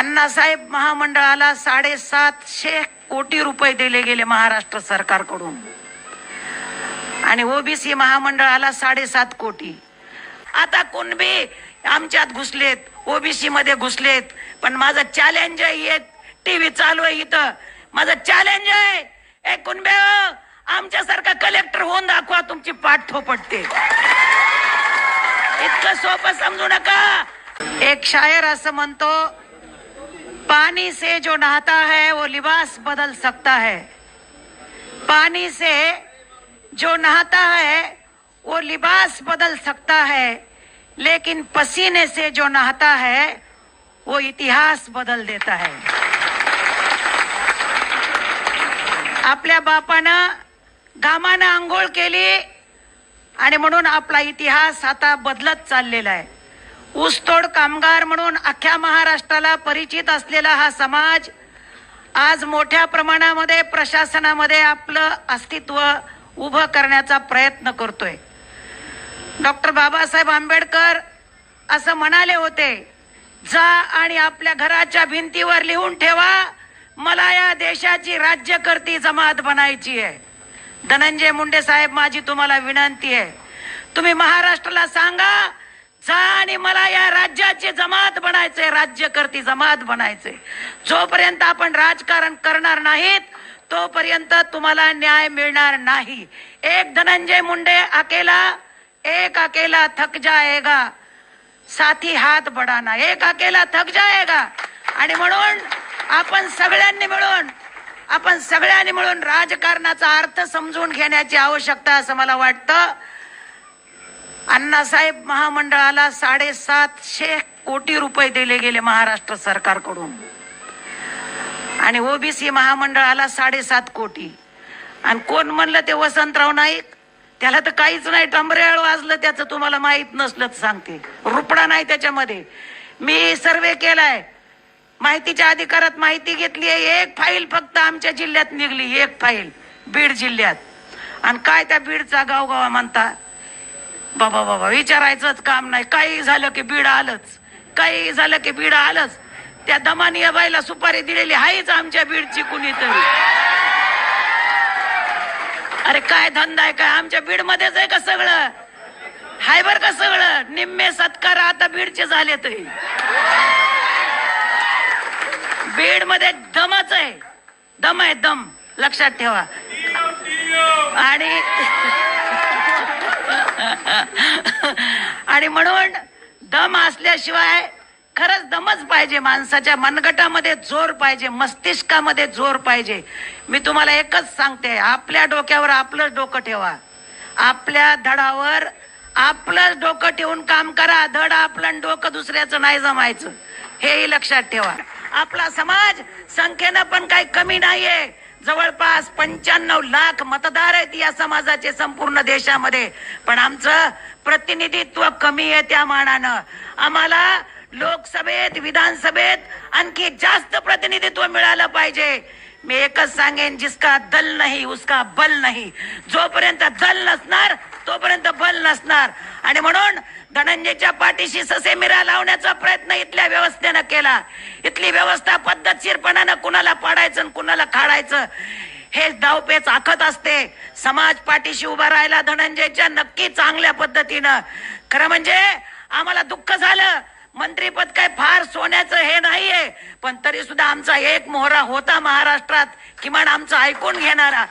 अण्णासाहेब महामंडळाला साडेसातशे कोटी रुपये दिले गेले महाराष्ट्र सरकारकडून. आणि ओबीसी महामंडळाला साडेसात कोटी. आता कुणबी आमच्यात घुसलेत ओबीसी मध्ये घुसलेत पण माझं चॅलेंज आहे टीव्ही चालू आहे इथं. माझं चॅलेंज आहे. ए कुणबे हो, आमच्यासारखा कलेक्टर होऊन दाखवा तुमची पाठ थोपटते इतकं सोपं समजू नका. एक शायर असं म्हणतो पानी से जो नहाता है वो लिबास बदल सकता है। पानी से जो नहाता है वो लिबास बदल सकता है लेकिन पसीने से जो नहाता है वो इतिहास बदल देता है। आपल्या बापानं घामानं आंघोळ केली आणि म्हणून आपला इतिहास आता बदलत चाललेला आहे. ऊसतोड कामगार म्हणून अख्ख्या महाराष्ट्राला परिचित असलेला हा समाज आज मोठ्या प्रमाणामध्ये प्रशासनामध्ये आपलं अस्तित्व उभं करण्याचा प्रयत्न करतोय. डॉक्टर बाबासाहेब आंबेडकर असं म्हणाले होते जा आणि आपल्या घराच्या भिंतीवर लिहून ठेवा मला या देशाची राज्यकर्ती जमात बनायची आहे. धनंजय मुंडे साहेब माझी तुम्हाला विनंती आहे. तुम्ही महाराष्ट्राला सांगा जा आणि मला या राज्याची जमात बनायचंय राज्यकर्ती जमात बनायचे जोपर्यंत आपण राजकारण करणार नाहीत तोपर्यंत तुम्हाला न्याय मिळणार नाही. एक धनंजय मुंडे अकेला एक अकेला थक जाएगा साथी हात बडाना एक अकेला थक जाएगा आणि म्हणून आपण सगळ्यांनी मिळून आपण सगळ्यांनी मिळून राजकारणाचा अर्थ समजून घेण्याची आवश्यकता असं मला वाटतं. अण्णासाहेब महामंडळाला साडेसातशे कोटी रुपये दिले गेले महाराष्ट्र सरकारकडून. आणि ओबीसी महामंडळाला साडेसात कोटी. आणि कोण म्हणलं ते वसंतराव नाईक? त्याला तर काहीच नाही. टंबरेळ वाजलं त्याचं. तुम्हाला माहीत नसलं तर सांगते. रुपडा नाही त्याच्यामध्ये. मी सर्वे केलाय. माहितीच्या अधिकारात माहिती घेतली आहे. एक फाईल फक्त आमच्या जिल्ह्यात निघली. एक फाईल. बीड जिल्ह्यात. आणि काय त्या बीडचा गावगावा म्हणता? बाबा बाबा विचारायचंच काम नाही. काही झालं की बीड आलंच. काही झालं की बीड आलंच. त्या दमानी या बाईला सुपारी दिलेली आहेच आमच्या बीडची कुणीतरी. अरे काय धंदा आहे काय आमच्या बीड मध्येच आहे का सगळं? हाय बर का सगळं? निम्मे सत्कार आता बीडचे झाले तरी. बीडमध्ये दमच आहे. दम आहे दम. लक्षात ठेवा. आणि आणि म्हणून दम असल्याशिवाय खरंच दमच पाहिजे माणसाच्या मनगटामध्ये जोर पाहिजे मस्तिष्कामध्ये जोर पाहिजे. मी तुम्हाला एकच सांगते आपल्या डोक्यावर आपलंच डोकं ठेवा. आपल्या धडावर आपलंच डोकं ठेवून काम करा धड आपलं डोकं दुसऱ्याचं नाही जमायचं. हेही लक्षात ठेवा. आपला समाज संख्येनं पण काही कमी नाहीये. जवळपास पंच्याण्णव लाख मतदार आहेत या समाजाचे संपूर्ण देशामध्ये. पण आमचं प्रतिनिधित्व कमी आहे त्या मानानं. आम्हाला लोकसभेत विधानसभेत आणखी जास्त प्रतिनिधित्व मिळालं पाहिजे. मी एकच सांगेन जिसका दल नाही उसका बल नाही. जोपर्यंत दल नसणार तोपर्यंत बल नसणार. आणि म्हणून धनंजयच्या पाठीशी ससे मिरा लावण्याचा प्रयत्न इथल्या व्यवस्थेनं केला. इथली व्यवस्था पद्धतशीरपणानं कुणाला पाडायचं आणि कुणाला खाडायचं हे धावपेच आखत असते. समाज पाठीशी उभा राहिला धनंजयच्या नक्की चांगल्या पद्धतीनं. खरं म्हणजे आम्हाला दुःख झालं. मंत्रीपद काय फार सोन्याचं हे नाहीये. पण तरी सुद्धा आमचा एक मोहरा होता महाराष्ट्रात किमान आमचं ऐकून घेणारा.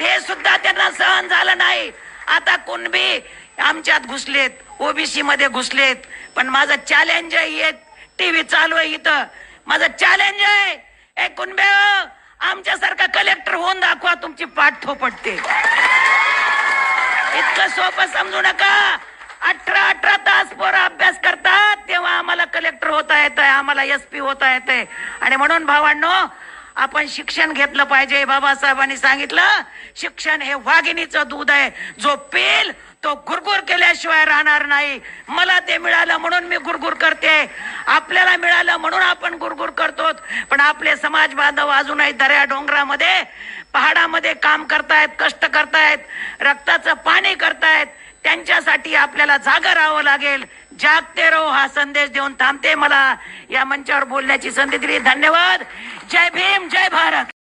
ते सुद्धा त्यांना सहन झालं नाही. आता कुणबी आमच्यात घुसलेत ओबीसी मध्ये घुसलेत. पण माझं चॅलेंज आहे टीव्ही चालू आहे इथं. माझं चॅलेंज आहे. ए कुणबे हो, आमच्यासारखा कलेक्टर होऊन दाखवा तुमची पाठ थोपटते इतकं सोपं समजू नका. कलेक्टर होता येत आहे आम्हाला एस पी होता येत आहे आणि म्हणून भावांनो आपण शिक्षण घेतलं पाहिजे. बाबासाहेबांनी सांगितलं शिक्षण हे वाघिणीचं दूध आहे. जो पेल तो गुरगुर केल्याशिवाय राहणार नाही. मला ते मिळालं म्हणून मी गुरगुर करते. आपल्याला मिळालं म्हणून आपण गुरगुर करतो पण आपले समाज बांधव अजूनही दर्या डोंगरामध्ये पहाडामध्ये काम करतायत कष्ट करतायत रक्ताचं पाणी करतायत. त्यांच्यासाठी आपल्याला जागा राहावं लागेल. जागते रो हा संदेश देऊन थांबते मला. या मंचावर बोलण्याची संधी दिली. धन्यवाद. जय भीम जय भारत.